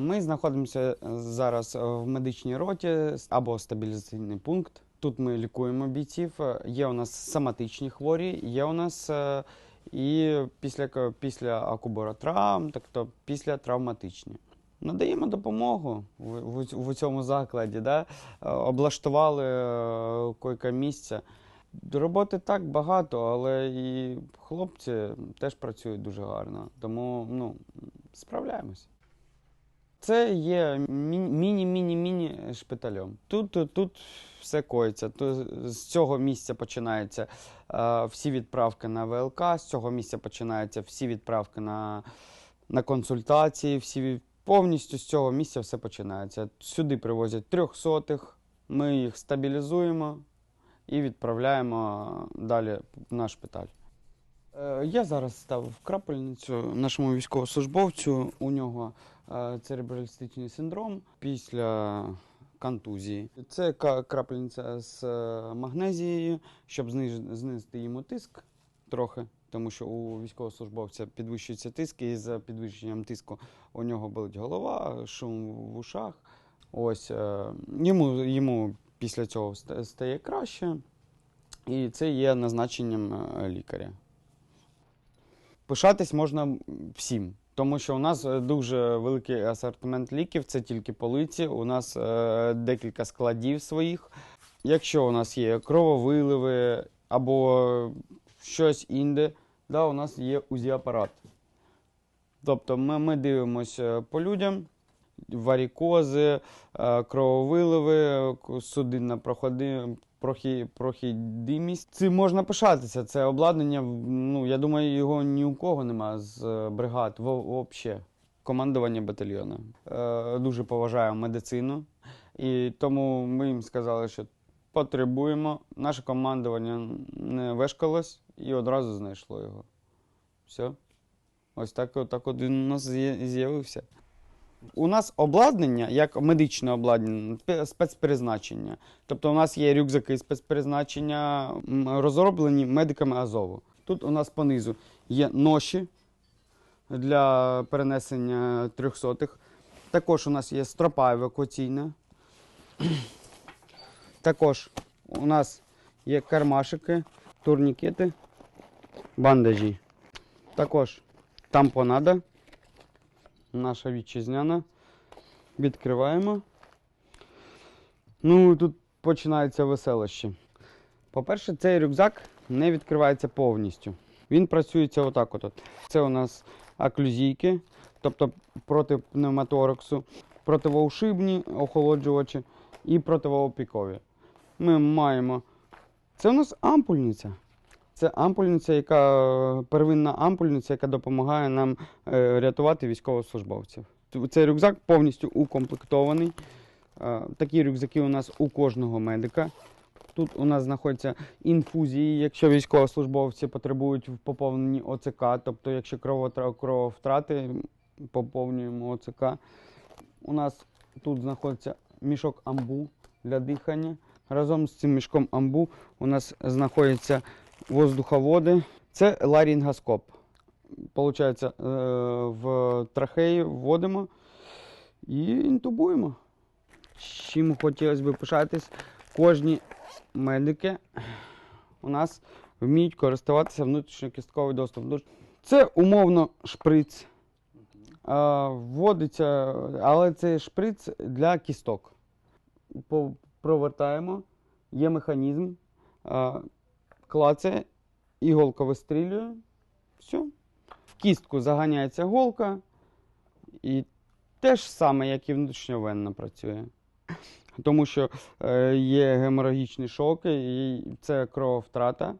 Ми знаходимося зараз в медичній роті або стабілізаційний пункт. Тут ми лікуємо бійців. Є у нас соматичні хворі, є у нас е, і після, після акубаротравм, тобто після травматичні. Надаємо допомогу в, в, в цьому закладі. Да? Е, Облаштували е, койка місця. Роботи так багато, але і хлопці теж працюють дуже гарно. Тому ну, справляємось. Це є міні-міні-міні шпитальом. Тут, тут все коїться. Тут з цього місця починаються е, всі відправки на ВЛК, з цього місця починаються всі відправки на, на консультації, всі повністю з цього місця все починається. Сюди привозять трьохсотих, ми їх стабілізуємо і відправляємо далі на шпиталь. Е, Я зараз став в крапельницю нашому військовослужбовцю. У нього е, церебралістичний синдром після контузії. Це крапельниця з е, магнезією, щоб знизити йому тиск трохи, тому що у військовослужбовця підвищується тиск, і за підвищенням тиску у нього болить голова, шум в ушах. Ось йому, йому після цього стає краще, і це є назначенням лікаря. Пишатись можна всім, тому що у нас е, дуже великий асортимент ліків, це тільки полиці. У нас е, декілька складів своїх. Якщо у нас є крововиливи або щось інше, да, у нас є УЗІ-апарат. Тобто ми, ми дивимося по людям, варікози, е, крововиливи, судинна прохідимість. Цим можна пишатися. Це обладнання. Ну, я думаю, його ні у кого нема з е, бригад взагалі. Командування батальйону. Е, дуже поважаю медицину. І тому ми їм сказали, що потребуємо. Наше командування не вешкалось і одразу знайшло його. Все. Ось так, так він у нас з'явився. У нас обладнання, як медичне обладнання, пе- спецпризначення. Тобто у нас є рюкзаки спецпризначення, розроблені медиками Азову. Тут у нас понизу є ноші для перенесення трьохсотих. Також у нас є стропа евакуаційна. Також у нас є кармашики, турнікети, бандажі. Також тампонада, наша вітчизняна. Відкриваємо. Ну, тут починається веселище. По-перше, цей рюкзак не відкривається повністю. Він працюється отак. От. Це у нас аклюзійки, тобто проти пневмотораксу, противоушибні охолоджувачі і противоопікові. Ми маємо. Це у нас ампульниця. Це ампульниця, яка первинна ампульниця, яка допомагає нам е, рятувати військовослужбовців. Цей рюкзак повністю укомплектований. Е, Такі рюкзаки у нас у кожного медика. Тут у нас знаходяться інфузії, якщо військовослужбовці потребують в поповненні ОЦК, тобто якщо крововтрати, поповнюємо ОЦК. У нас тут знаходиться мішок амбу для дихання. Разом з цим мішком амбу у нас знаходяться воздуховоди. Це ларінгоскоп. Получається, е, в трахеї вводимо і інтубуємо. Чим хотілося б пишатись, кожні медики у нас вміють користуватися внутрішньокістковий доступ. Ну, Це умовно шприц. Е, Вводиться, але це шприц для кісток. Провертаємо, є механізм, е, клацає, іголка вистрілює. Все. В кістку заганяється голка. І те ж саме, як і внутрішньовенно працює. Тому що е, є геморагічні шоки, і це крововтрата.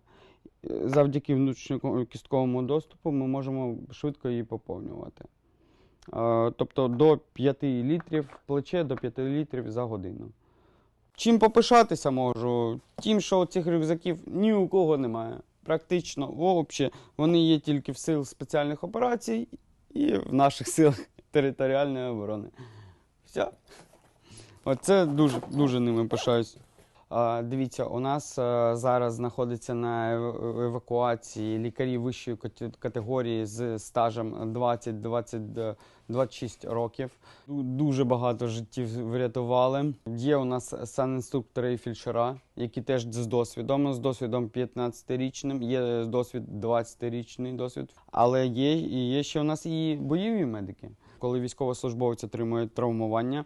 Е, Завдяки внутрішньокістковому доступу ми можемо швидко її поповнювати. Е, тобто до 5 літрів плече до 5 літрів за годину. Чим попишатися можу? Тим, що цих рюкзаків ні у кого немає. Практично, взагалі, вони є тільки в сил спеціальних операцій і в наших силах територіальної оборони. Все. Оце дуже, дуже ними пишаюсь. Дивіться, у нас е, зараз знаходиться на евакуації лікарі вищої кате- категорії з стажем 20-26 років. Дуже багато життів врятували. Є у нас санінструктори і фельдшера, які теж з досвідом, з досвідом 15-річним, є досвід 20-річний досвід. Але є, є ще у нас і бойові медики. Коли військовослужбовець отримує травмування,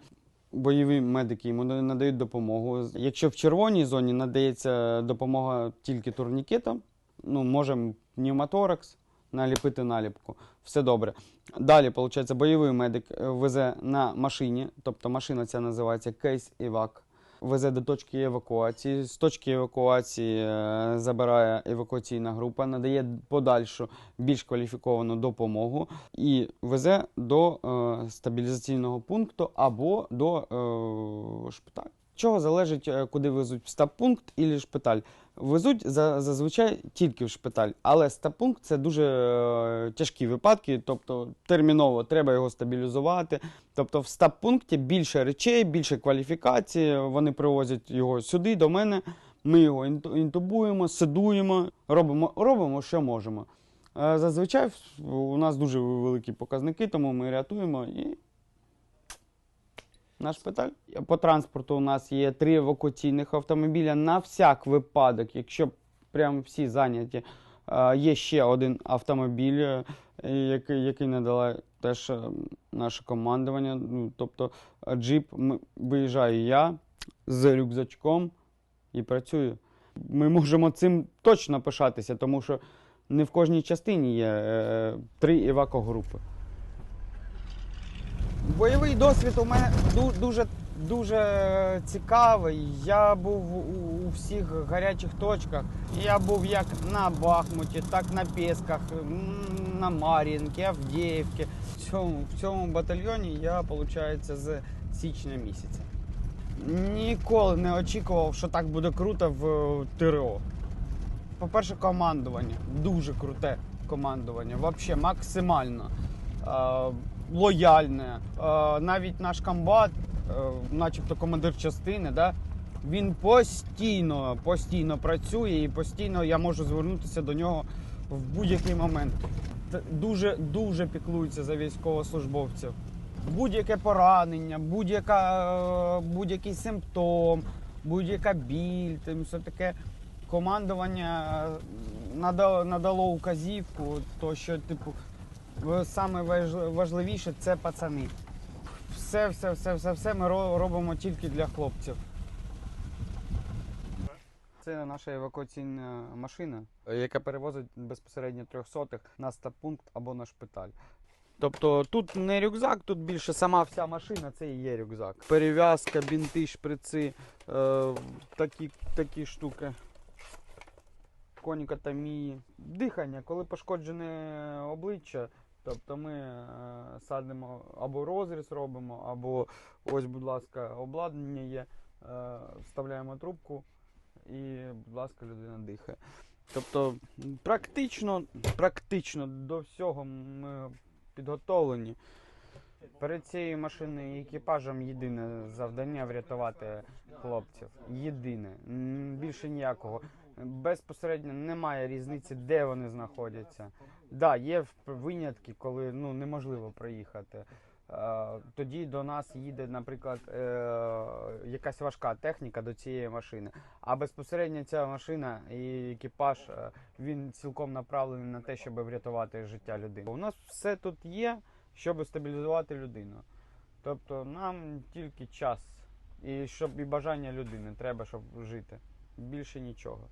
бойові медики йому надають допомогу. Якщо в червоній зоні надається допомога тільки турнікетам, ну можемо пневмоторакс наліпити наліпку. Все добре. Далі, виходить, бойовий медик е, везе на машині, тобто машина ця називається кейс івак. Везе до точки евакуації. З точки евакуації е, забирає евакуаційна група, надає подальшу більш кваліфіковану допомогу і везе до е, стабілізаційного пункту або до е, шпиталю. Чого залежить, е, куди везуть стаб-пункт і шпиталь? Везуть за, зазвичай тільки в шпиталь, але стаб-пункт це дуже е, тяжкі випадки, тобто терміново треба його стабілізувати. Тобто в стаб-пункті більше речей, більше кваліфікації. Вони привозять його сюди, до мене. Ми його інту- інтубуємо, седуємо, робимо, робимо, що можемо. Е, Зазвичай у нас дуже великі показники, тому ми рятуємо і на шпиталь. По транспорту у нас є три евакуаційних автомобіля на всяк випадок, якщо прям всі зайняті. е, Є ще один автомобіль, е, який, який надала теж е, наше командування. Ну, тобто джип, виїжджаю я з рюкзачком і працюю. Ми можемо цим точно пишатися, тому що не в кожній частині є три евакогрупи. Бойовий досвід у мене дуже, дуже цікавий. Я був у, всіх гарячих точках. Я був як на Бахмуті, так на Пєсках, на Мар'їнці, Авдіївці. В цьому, в цьому батальйоні я, виходить, з січня місяця. Ніколи не очікував, що так буде круто в ТРО. По-перше, командування. Дуже круте командування. Взагалі максимально лояльне. Е, навіть наш комбат, е, начебто командир частини, да, він постійно, постійно працює і постійно я можу звернутися до нього в будь-який момент. Дуже, дуже піклується за військовослужбовців. Будь-яке поранення, будь-яка, е, будь-який симптом, будь-яка біль, тим все таке командування надало, надало указівку, то що, типу, саме важливіше це пацани. Все, все, все, все, все ми робимо тільки для хлопців. Це наша евакуаційна машина, яка перевозить безпосередньо трьохсотих на стаб-пункт або на шпиталь. Тобто тут не рюкзак, тут більше сама вся машина, це і є рюкзак. Перев'язка, бінти, шприци, е, такі, такі штуки. Конікотомії. Дихання, коли пошкоджене обличчя, тобто ми е, садимо або розріз робимо, або ось, будь ласка, обладнання є, е, вставляємо трубку і, будь ласка, людина дихає. Тобто, практично, практично до всього ми підготовлені. Перед цією машиною і екіпажем єдине завдання врятувати хлопців. Єдине, більше ніякого. Безпосередньо немає різниці, де вони знаходяться. Да, є винятки, коли ну, неможливо проїхати. Е, Тоді до нас їде, наприклад, е, якась важка техніка до цієї машини. А безпосередньо ця машина і екіпаж е, він цілком направлений на те, щоб врятувати життя людини. У нас все тут є, щоб стабілізувати людину. Тобто нам тільки час і щоб і бажання людини треба, щоб жити. Більше нічого.